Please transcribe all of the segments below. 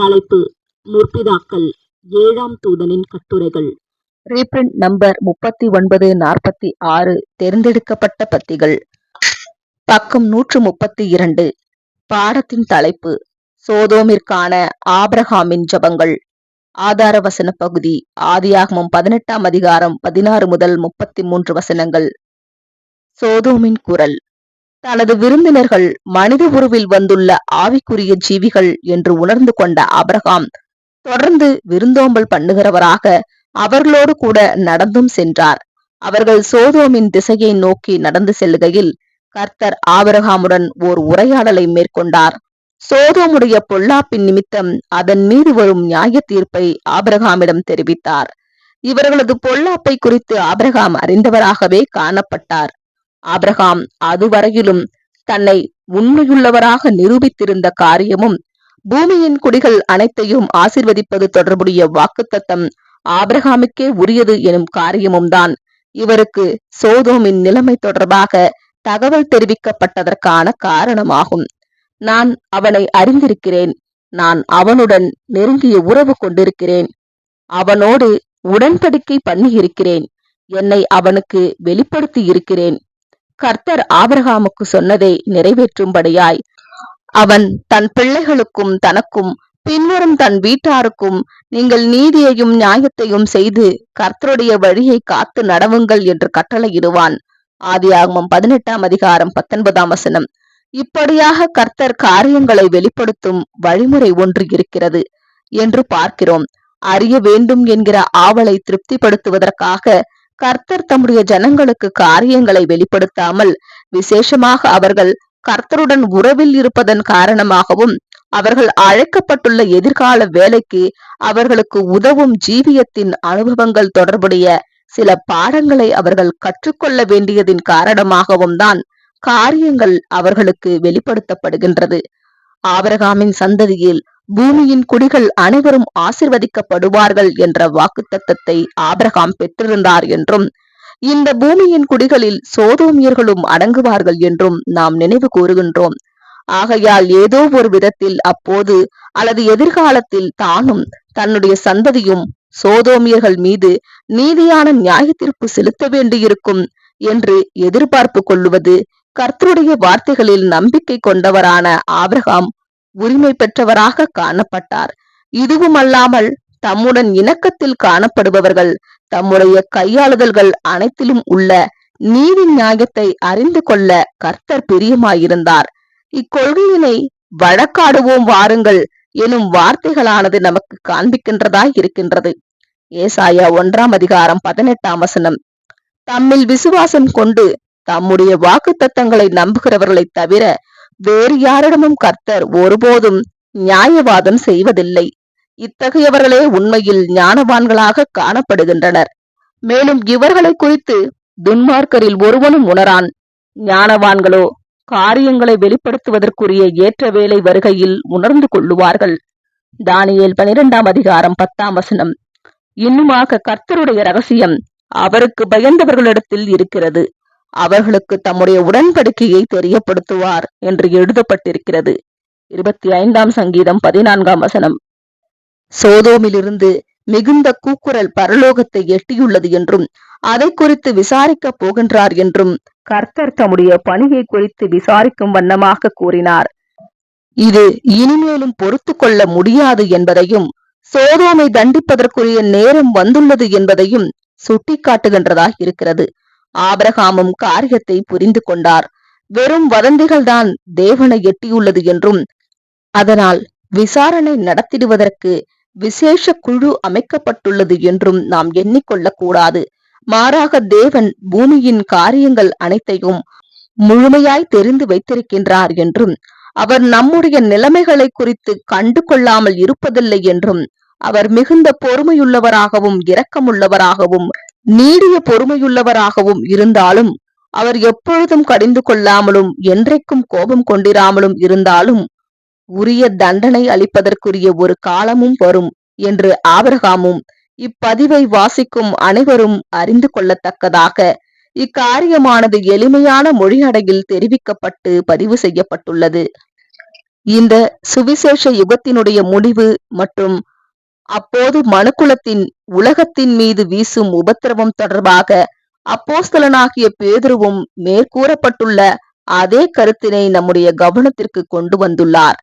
தலைப்பு முற்பிதாக்கள் ஏழாம் தூதனின் கட்டுரைகள். ரீப்ரிண்ட் நம்பர் முப்பத்தி ஒன்பது நாற்பத்தி ஆறு தேர்ந்தெடுக்கப்பட்ட பத்திகள். பக்கம் நூற்று முப்பத்தி இரண்டு பாடத்தின் தலைப்பு சோதோமிற்கான ஆபிரகாமின் ஜபங்கள். ஆதார வசன பகுதி ஆதியாகமம் பதினெட்டாம் அதிகாரம் பதினாறு முதல் முப்பத்தி மூன்று வசனங்கள். சோதோமின் குரல். தனது விருந்தினர்கள் மனித உருவில் வந்துள்ள ஆவிக்குரிய ஜீவிகள் என்று உணர்ந்து கொண்ட அபரகாம் தொடர்ந்து விருந்தோம்பல் பண்ணுகிறவராக அவர்களோடு கூட நடந்தும் சென்றார். அவர்கள் சோதோமின் திசையை நோக்கி நடந்து செல்லுகையில் கர்த்தர் ஆபரகாமுடன் ஓர் உரையாடலை மேற்கொண்டார். சோதோமுடைய பொல்லாப்பின் நிமித்தம் அதன் மீது வரும் நியாய தீர்ப்பை ஆபரகாமிடம் தெரிவித்தார். இவர்களது பொல்லாப்பை குறித்து ஆபரகாம் அறிந்தவராகவே காணப்பட்டார். ஆபிரகாம் அதுவரையிலும் தன்னை உண்மையுள்ளவராக நிரூபித்திருந்த காரியமும் பூமியின் குடிகள் அனைத்தையும் ஆசிர்வதிப்பது தொடர்புடைய வாக்குத்தத்தம் ஆபிரகாமுக்கே உரியது எனும் காரியமும் தான் இவருக்கு சோதோமின் நிலைமை தொடர்பாக தகவல் தெரிவிக்கப்பட்டதற்கான காரணமாகும். நான் அவனை அறிந்திருக்கிறேன். நான் அவனுடன் நெருங்கிய உறவு கொண்டிருக்கிறேன். அவனோடு உடன்படிக்கை பண்ணியிருக்கிறேன். என்னை அவனுக்கு வெளிப்படுத்தி இருக்கிறேன் கர்த்தர் ஆபரகாமுக்கு சொன்னதை நிறைவேற்றும்படியாய் அவன் தன் பிள்ளைகளுக்கும் தனக்கும் பின்வரும் தன் வீட்டாருக்கும் நீங்கள் நீதியையும் நியாயத்தையும் செய்து கர்த்தருடைய வழியை காத்து நடவுங்கள் என்று கட்டளையிடுவான். ஆதியாகமம் பதினெட்டாம் அதிகாரம் பத்தொன்பதாம் வசனம். இப்படியாக கர்த்தர் காரியங்களை வெளிப்படுத்தும் வழிமுறை ஒன்று இருக்கிறது என்று பார்க்கிறோம். அறிய வேண்டும் என்கிற ஆவலை திருப்திப்படுத்துவதற்காக கர்த்தர் தம்முடைய ஜனங்களுக்கு காரியங்களை வெளிப்படுத்தாமல் விசேஷமாக அவர்கள் கர்த்தருடன் உறவில் இருப்பதன் காரணமாகவும் அவர்கள் அழைக்கப்பட்டுள்ள எதிர்கால வேலைக்கு அவர்களுக்கு உதவும் ஜீவியத்தின் அனுபவங்கள் தொடர்புடைய சில பாடங்களை அவர்கள் கற்றுக்கொள்ள வேண்டியதின் காரணமாகவும் தான் காரியங்கள் அவர்களுக்கு வெளிப்படுத்தப்படுகின்றது. ஆபரகாமின் சந்ததியில் பூமியின் குடிகள் அனைவரும் ஆசிர்வதிக்கப்படுவார்கள் என்ற வாக்குத்தத்தத்தை ஆபிரகாம் பெற்றிருந்தார் என்றும் இந்த பூமியின் குடிகளில் சோதோமியர்களும் அடங்குவார்கள் என்றும் நாம் நினைவு கூறுகின்றோம். ஆகையால் ஏதோ ஒரு விதத்தில் அப்போது அல்லது எதிர்காலத்தில் தானும் தன்னுடைய சந்ததியும் சோதோமியர்கள் மீது நீதியான நியாய தீர்ப்பு செலுத்த வேண்டியிருக்கும் என்று எதிர்பார்ப்பு கொள்ளுவது கர்த்தருடைய வார்த்தைகளில் நம்பிக்கை கொண்டவரான ஆபிரகாம் உரிமை பெற்றவராக காணப்பட்டார். இதுவும் அல்லாமல் தம்முடன் இணக்கத்தில் காணப்படுபவர்கள் தம்முடைய கையாளுதல்கள் அனைத்திலும் உள்ள நீதி நியாயத்தை அறிந்து கொள்ள கர்த்தர் பிரியமாயிருந்தார். இக்கொள்கையினை வழக்காடுவோம் வாருங்கள் எனும் வார்த்தைகளானது நமக்கு காண்பிக்கின்றதாய் இருக்கின்றது. ஏசாயா ஒன்றாம் அதிகாரம் பதினெட்டாம் வசனம். தம்மில் விசுவாசம் கொண்டு தம்முடைய வாக்கு தத்தங்களை நம்புகிறவர்களை தவிர வேறு யாரிடமும் கர்த்தர் ஒருபோதும் நியாயவாதம் செய்வதில்லை. இத்தகையவர்களே உண்மையில் ஞானவான்களாக காணப்படுகின்றனர். மேலும் இவர்களை குறித்து துன்மார்க்கரில் ஒருவனும் உணரான். ஞானவான்களோ காரியங்களை வெளிப்படுத்துவதற்குரிய ஏற்ற வேலை வருகையில் உணர்ந்து கொள்ளுவார்கள். தானியேல் பனிரெண்டாம் அதிகாரம் பத்தாம் வசனம். இன்னுமாக கர்த்தருடைய ரகசியம் அவருக்கு பயந்தவர்களிடத்தில் இருக்கிறது. அவர்களுக்கு தம்முடைய உடன்படிக்கையை தெரியப்படுத்துவார் என்று எழுதப்பட்டிருக்கிறது. இருபத்தி ஐந்தாம் சங்கீதம் பதினான்காம் வசனம். சோதோமிலிருந்து மிகுந்த கூக்குரல் பரலோகத்தை எட்டியுள்ளது என்றும் அதை குறித்து விசாரிக்கப் போகின்றார் என்றும் கர்த்தர் தம்முடைய பணியை குறித்து விசாரிக்கும் வண்ணமாக கூறினார். இது இனிமேலும் பொறுத்து கொள்ள முடியாது என்பதையும் சோதோமை தண்டிப்பதற்குரிய நேரம் வந்துள்ளது என்பதையும் சுட்டிக்காட்டுகின்றதாக இருக்கிறது ஆபிரகாமும் காரியத்தை புரிந்து கொண்டார். வெறும் வதந்திகள்தான் தேவனை எட்டியுள்ளது என்றும் அதனால் விசாரணை நடத்திடுவதற்கு விசேஷ குழு அமைக்கப்பட்டுள்ளது என்றும் நாம் எண்ணிக்கொள்ள கூடாது மாறாக தேவன் பூமியின் காரியங்கள் அனைத்தையும் முழுமையாய் தெரிந்து வைத்திருக்கின்றார் என்றும் அவர் நம்முடைய நிலைமைகளை குறித்து கண்டு கொள்ளாமல் இருப்பதில்லை என்றும் அவர் மிகுந்த பொறுமையுள்ளவராகவும் இரக்கமுள்ளவராகவும் நீடிய பொறுமையுள்ளவராகவும் இருந்தாலும் அவர் எப்பொழுதும் கடிந்து கொள்ளாமலும் என்றைக்கும் கோபம் கொண்டிராமலும் இருந்தாலும் உரிய தண்டனை அளிப்பதற்குரிய ஒரு காலமும் வரும் என்று ஆபரகாமும் இப்பதிவை வாசிக்கும் அனைவரும் அறிந்து கொள்ளத்தக்கதாக இக்காரியமானது எளிமையான மொழியடையில் தெரிவிக்கப்பட்டு பதிவு செய்யப்பட்டுள்ளது. இந்த சுவிசேஷ யுகத்தினுடைய முடிவு மற்றும் அப்போது மனுக்குலத்தின் உலகத்தின் மீது வீசும் உபத்திரவம் தொடர்பாக அப்போஸ்தலனாகிய பேதுருவும் மேற்கூறப்பட்டுள்ள அதே கருத்தினை நம்முடைய கவனத்திற்கு கொண்டு வந்துள்ளார்.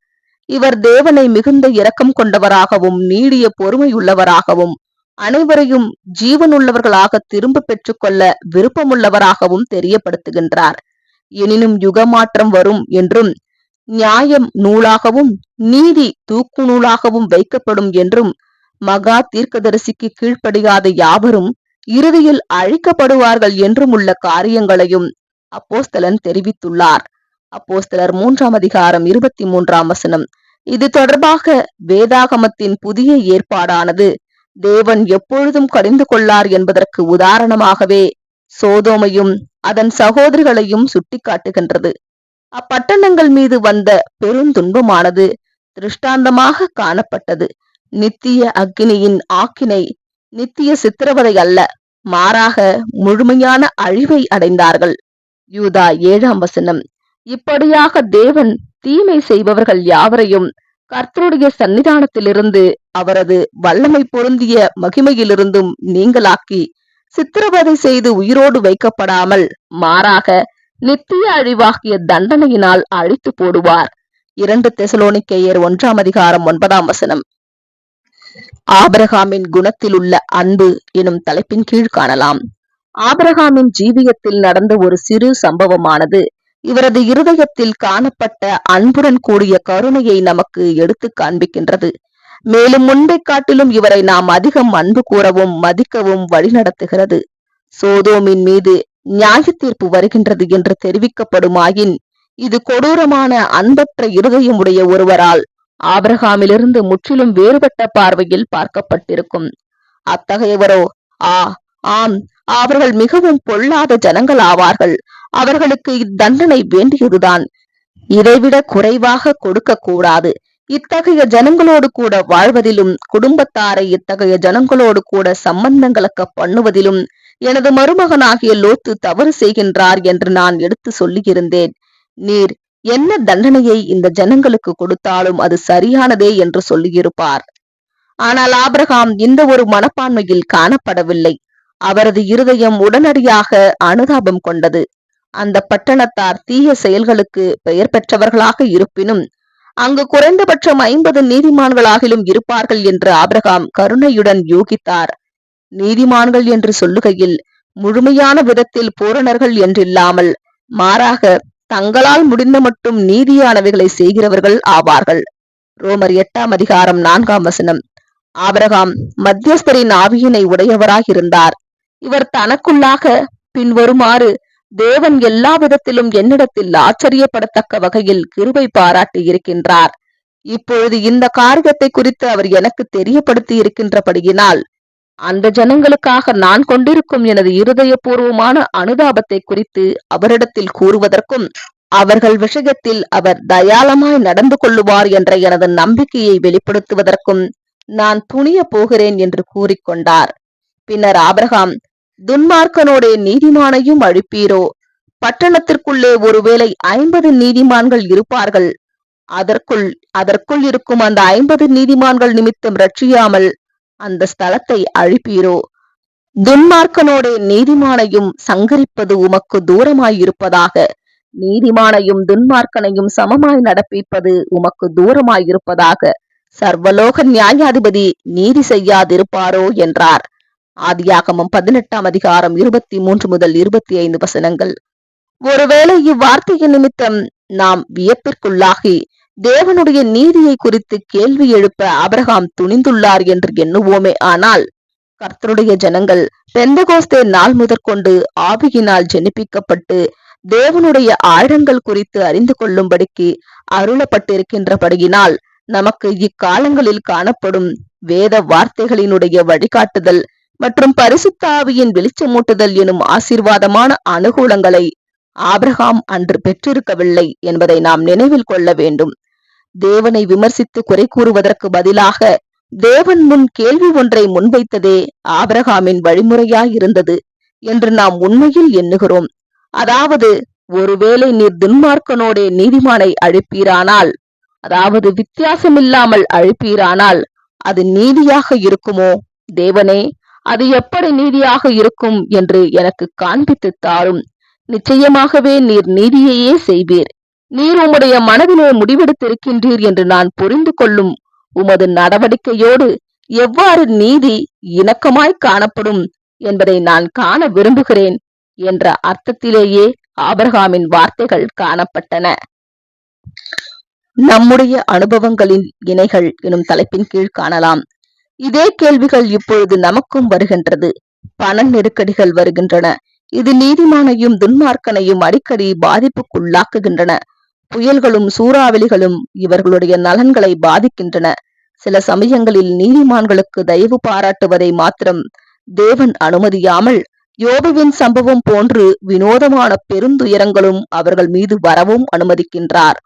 இவர் தேவனை மிகுந்த இரக்கம் கொண்டவராகவும் நீடிய பொறுமையுள்ளவராகவும் அனைவரையும் ஜீவனுள்ளவர்களாக திரும்ப பெற்றுக்கொள்ள விருப்பமுள்ளவராகவும் தெரியப்படுத்துகின்றார். எனினும் யுகமாற்றம் வரும் என்றும் நியாயம் நூலாகவும் நீதி தூக்கு நூலாகவும் வைக்கப்படும் என்றும் மகா தீர்க்கதரிசிக்கு கீழ்ப்படியாத யாவரும் இறுதியில் அழிக்கப்படுவார்கள் என்றும் உள்ள காரியங்களையும் அப்போஸ்தலன் தெரிவித்துள்ளார். அப்போஸ்தலர் மூன்றாம் அதிகாரம் இருபத்தி மூன்றாம் வசனம். இது தொடர்பாக வேதாகமத்தின் புதிய ஏற்பாடானது. தேவன் எப்பொழுதும் கடிந்து கொள்ளார் என்பதற்கு உதாரணமாகவே சோதோமையும் அதன் சகோதரிகளையும் சுட்டிக்காட்டுகின்றது. அப்பட்டணங்கள் மீது வந்த பெருந்துன்பமானது திருஷ்டாந்தமாக காணப்பட்டது. நித்திய அக்னியின் ஆக்கினை நித்திய சித்திரவதை அல்ல மாறாக முழுமையான அழிவை அடைந்தார்கள். யூதா ஏழாம் வசனம். இப்படியாக தேவன் தீமை செய்பவர்கள் யாவரையும் கர்த்தருடைய சன்னிதானத்திலிருந்து அவரது வல்லமை பொருந்திய மகிமையிலிருந்தும் நீங்களாக்கி சித்திரவதை செய்து உயிரோடு வைக்கப்படாமல் மாறாக நித்திய அழிவாகிய தண்டனையினால் அழித்து போடுவார். இரண்டு தெசலோனிக்கேயர் ஒன்றாம் அதிகாரம் ஒன்பதாம் வசனம். ஆபரகாமின் குணத்தில் உள்ள அன்பு எனும் தலைப்பின் கீழ் காணலாம். ஆபரகாமின் ஜீவியத்தில் நடந்த ஒரு சிறு சம்பவமானது இவரது இருதயத்தில் காணப்பட்ட அன்புடன் கூடிய கருணையை நமக்கு எடுத்து காண்பிக்கின்றது. மேலும் முன்பை காட்டிலும் இவரை நாம் அதிகம் அன்பு கூறவும் மதிக்கவும் வழிநடத்துகிறது சோதோமின் மீது நியாய தீர்ப்பு வருகின்றது என்று தெரிவிக்கப்படுமாயின் இது கொடூரமான அன்பற்ற இருதயமுடைய ஒருவரால் ஆபிரகாமிலிருந்து முற்றிலும் வேறுபட்ட பார்வையில் பார்க்கப்பட்டிருக்கும். அத்தகையவரோ ஆ ஆம் அவர்கள் மிகவும் பொல்லாத ஜனங்கள் ஆவார்கள். அவர்களுக்கு இத்தண்டனை வேண்டியதுதான். இதைவிட குறைவாக கொடுக்க கூடாது. இத்தகைய ஜனங்களோடு கூட வாழ்வதிலும் குடும்பத்தாரை இத்தகைய ஜனங்களோடு கூட சம்பந்தங்களுக்கு பண்ணுவதிலும் எனது மருமகனாகிய லோத்து தவறு செய்கின்றார் என்று நான் எடுத்து சொல்லியிருந்தேன். நீர் என்ன தண்டனையை இந்த ஜனங்களுக்கு கொடுத்தாலும் அது சரியானதே என்று சொல்லியிருப்பார். ஆனால் ஆபிரகாம் இந்த ஒரு மனப்பான்மையில் காணப்படவில்லை. அவரது இருதயம் உடனடியாக அனுதாபம் கொண்டது. அந்த பட்டணத்தார் தீய செயல்களுக்கு பெயர் பெற்றவர்களாக இருப்பினும் அங்கு குறைந்தபட்சம் ஐம்பது நீதிமான்களாகிலும் இருப்பார்கள் என்று ஆபிரகாம் கருணையுடன் யூகித்தார். நீதிமான்கள் என்று சொல்லுகையில் முழுமையான விதத்தில் பூரணர்கள் என்றில்லாமல் மாறாக தங்களால் முடிந்த மட்டும் நீதியானவைகளை செய்கிறவர்கள் ஆவார்கள். ரோமர் எட்டாம் அதிகாரம் நான்காம் வசனம். ஆபரகாம் மத்தியஸ்தரின் ஆவியினை உடையவராயிருந்தார் இவர் தனக்குள்ளாக பின்வருமாறு தேவன் எல்லா விதத்திலும் என்னிடத்தில் ஆச்சரியப்படத்தக்க வகையில் கிருபை பாராட்டி இருக்கின்றார். இப்பொழுது இந்த காரியத்தை குறித்து அவர் எனக்கு தெரியப்படுத்தி இருக்கின்றபடியினால் அந்த ஜனங்களுக்காக நான் கொண்டிருக்கும் எனது இருதயபூர்வமான அனுதாபத்தை குறித்து அவரிடத்தில் கூறுவதற்கும் அவர்கள் விஷயத்தில் அவர் தயாளமாய் நடந்து கொள்ளுவார் என்ற எனது நம்பிக்கையை வெளிப்படுத்துவதற்கும் நான் துணிய போகிறேன் என்று கூறிக்கொண்டார். பின்னர் ஆபிரகாம் துன்மார்க்கனோடே நீதிமானையும் அழிப்பீரோ? பட்டணத்திற்குள்ளே ஒருவேளை ஐம்பது நீதிமான்கள் இருப்பார்கள்? அதற்குள் அதற்குள் இருக்கும் அந்த ஐம்பது நீதிமான்கள் நிமித்தம் ரட்சியாமல் அந்த ஸ்தலத்தை அழிப்பீரோ? துன்மார்க்கனோட நீதிமானையும் சங்கரிப்பது உமக்கு தூரமாயிருப்பதாக. நீதிமானையும் துன்மார்க்கனையும் சமமாய் நடப்பிப்பது உமக்கு தூரமாயிருப்பதாக. சர்வலோக நியாயாதிபதி நீதி செய்யாதிருப்பாரோ என்றார். ஆதியாகமம் பதினெட்டாம் அதிகாரம் இருபத்தி மூன்று முதல் இருபத்தி ஐந்து வசனங்கள். ஒருவேளை இவ்வார்த்தையின் நிமித்தம் நாம் வியப்பிற்குள்ளாகி தேவனுடைய நீதியை குறித்து கேள்வி எழுப்ப ஆபிரகாம் துணிந்துள்ளார் என்று எண்ணுவோமே ஆனால் கர்த்தருடைய ஜனங்கள் பெந்தகோஸ்தே நாள் முதற்கொண்டு ஆவியினால் ஜெனிப்பிக்கப்பட்டு தேவனுடைய ஆழங்கள் குறித்து அறிந்து கொள்ளும்படிக்கு அருளப்பட்டிருக்கின்றபடியினால் நமக்கு இக்காலங்களில் காணப்படும் வேத வார்த்தைகளினுடைய வழிகாட்டுதல் மற்றும் பரிசுத்தாவியின் வெளிச்சமூட்டுதல் எனும் ஆசீர்வாதமான அனுகூலங்களை ஆபிரகாம் அன்று பெற்றிருக்கவில்லை என்பதை நாம் நினைவில் கொள்ள வேண்டும். தேவனை விமர்சித்து குறை கூறுவதற்கு பதிலாக தேவன் முன் கேள்வி ஒன்றை முன்வைத்ததே ஆபிரகாமின் வழிமுறையாயிருந்தது என்று நாம் உண்மையில் எண்ணுகிறோம். அதாவது ஒருவேளை நீர் துன்மார்க்கனோடே நீதிமானை அழிப்பீரானால் அதாவது வித்தியாசமில்லாமல் அழிப்பீரானால் அது நீதியாக இருக்குமோ? தேவனே அது எப்படி நீதியாக இருக்கும் என்று எனக்கு காண்பித்து தாரும். நிச்சயமாகவே நீர் நீதியையே செய்வீர். நீர் உம்முடைய மனதிலே முடிவெடுத்திருக்கின்றீர் என்று நான் புரிந்து கொள்ளும் உமது நடவடிக்கையோடு எவ்வாறு நீதி இணக்கமாய் காணப்படும் என்பதை நான் காண விரும்புகிறேன் என்ற அர்த்தத்திலேயே ஆபரகாமின் வார்த்தைகள் காணப்பட்டன. நம்முடைய அனுபவங்களின் இணைகள் எனும் தலைப்பின் கீழ் காணலாம். இதே கேள்விகள் இப்பொழுது நமக்கும் வருகின்றது. பண நெருக்கடிகள் வருகின்றன. இது நீதிமானையும் துன்மார்க்கனையும் அடிக்கடி பாதிப்புக்குள்ளாக்குகின்றன. புயல்களும் சூறாவளிகளும் இவர்களுடைய நலன்களை பாதிக்கின்றன. சில சமயங்களில் நீதிமான்களுக்கு தயவு பாராட்டுவதை மாத்திரம் தேவன் அனுமதியாமல் யோபுவின் சம்பவம் போன்று வினோதமான பெருந்துயரங்களும் அவர்கள் மீது வரவும் அனுமதிக்கின்றார்.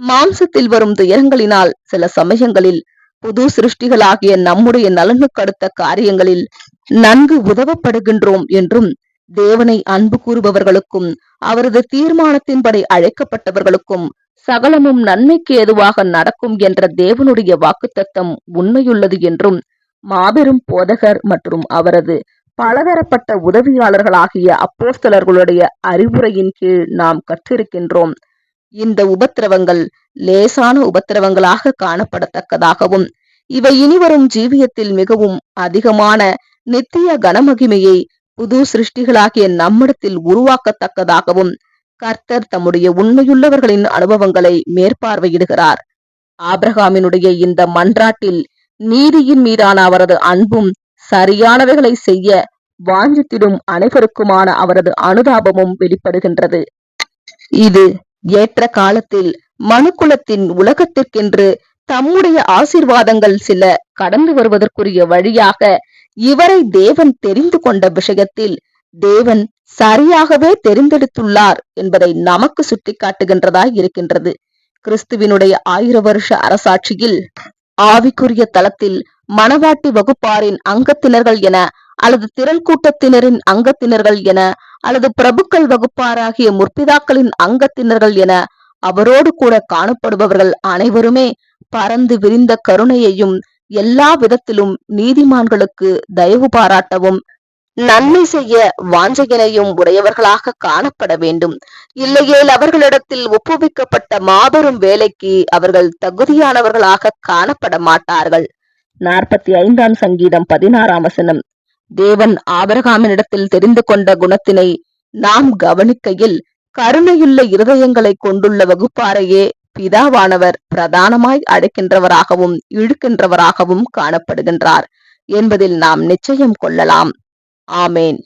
மாம்சத்தில் வரும் துயரங்களினால் சில சமயங்களில் புது சிருஷ்டிகளாகிய நம்முடைய நலனுக்கடுத்த காரியங்களில் நன்கு உதவப்படுகின்றோம் என்றும் தேவனை அன்பு கூறுபவர்களுக்கும் அவரது தீர்மானத்தின்படி அழைக்கப்பட்டவர்களுக்கும் சகலமும் நன்மைக்கு ஏதுவாக நடக்கும் என்ற தேவனுடைய வாக்குத்தத்தம் உண்மையுள்ளது என்றும் மாபெரும் போதகர் மற்றும் அவரது பலதரப்பட்ட உதவியாளர்களாகிய அப்போஸ்தலர்களுடைய அறிவுரையின் கீழ் நாம் கற்றிருக்கின்றோம். இந்த உபத்திரவங்கள் லேசான உபத்திரவங்களாக காணப்படத்தக்கதாகவும் இவை இனிவரும் ஜீவியத்தில் மிகவும் அதிகமான நித்திய கனமகிமையை புது சிருஷ்டிகளாகிய நம்மிடத்தில் உருவாக்கத்தக்கதாகவும் கர்த்தர் தம்முடைய உண்மையுள்ளவர்களின் அனுபவங்களை மேற்பார்வையிடுகிறார். ஆபிரகாமினுடைய இந்த மன்றாட்டில் நீதியின் மீதான அவரது அன்பும் சரியானவைகளை செய்ய வாஞ்சித்திடும் அனைவருக்குமான அவரது அனுதாபமும் வெளிப்படுகின்றது. இது ஏற்ற காலத்தில் மனுக்குலத்தின் உலகத்திற்கென்று தம்முடைய ஆசிர்வாதங்கள் சில கடந்து வருவதற்குரிய வழியாக இவரை தேவன் தெரிந்து கொண்ட விஷயத்தில் தேவன் சரியாகவே தெரிந்தெடுத்துள்ளார் என்பதை நமக்கு சுட்டிக்காட்டுகின்றதாய் இருக்கின்றது. கிறிஸ்துவினுடைய ஆயிர வருஷ அரசாட்சியில் ஆவிக்குரிய தளத்தில் மணவாட்டி வகுப்பாரின் அங்கத்தினர்கள் என அல்லது திரள் கூட்டத்தினரின் அங்கத்தினர்கள் என அல்லது பிரபுக்கள் வகுப்பாராகிய முற்பிதாக்களின் அங்கத்தினர்கள் என அவரோடு கூட காணப்படுபவர்கள் அனைவருமே பறந்து விரிந்த கருணையையும் எல்லா விதத்திலும் நீதிமான்களுக்கு தயவு பாராட்டவும் நன்மை செய்ய வாஞ்சையினையும் உடையவர்களாக காணப்பட வேண்டும். இல்லையேல் அவர்களிடத்தில் ஒப்புவிக்கப்பட்ட மாபெரும் வேலைக்கு அவர்கள் தகுதியானவர்களாக காணப்பட மாட்டார்கள். நாற்பத்தி ஐந்தாம் சங்கீதம் பதினாறாம் வசனம். தேவன் ஆபரகாமினிடத்தில் தெரிந்து கொண்ட குணத்தினை நாம் கவனிக்கையில் கருணையுள்ள இருதயங்களை கொண்டுள்ள வகுப்பாரையே பிதாவானவர் பிரதானமாய் அழைக்கின்றவராகவும் இழுக்கின்றவராகவும் காணப்படுகின்றார். என்பதில் நாம் நிச்சயம் கொள்ளலாம். ஆமேன்.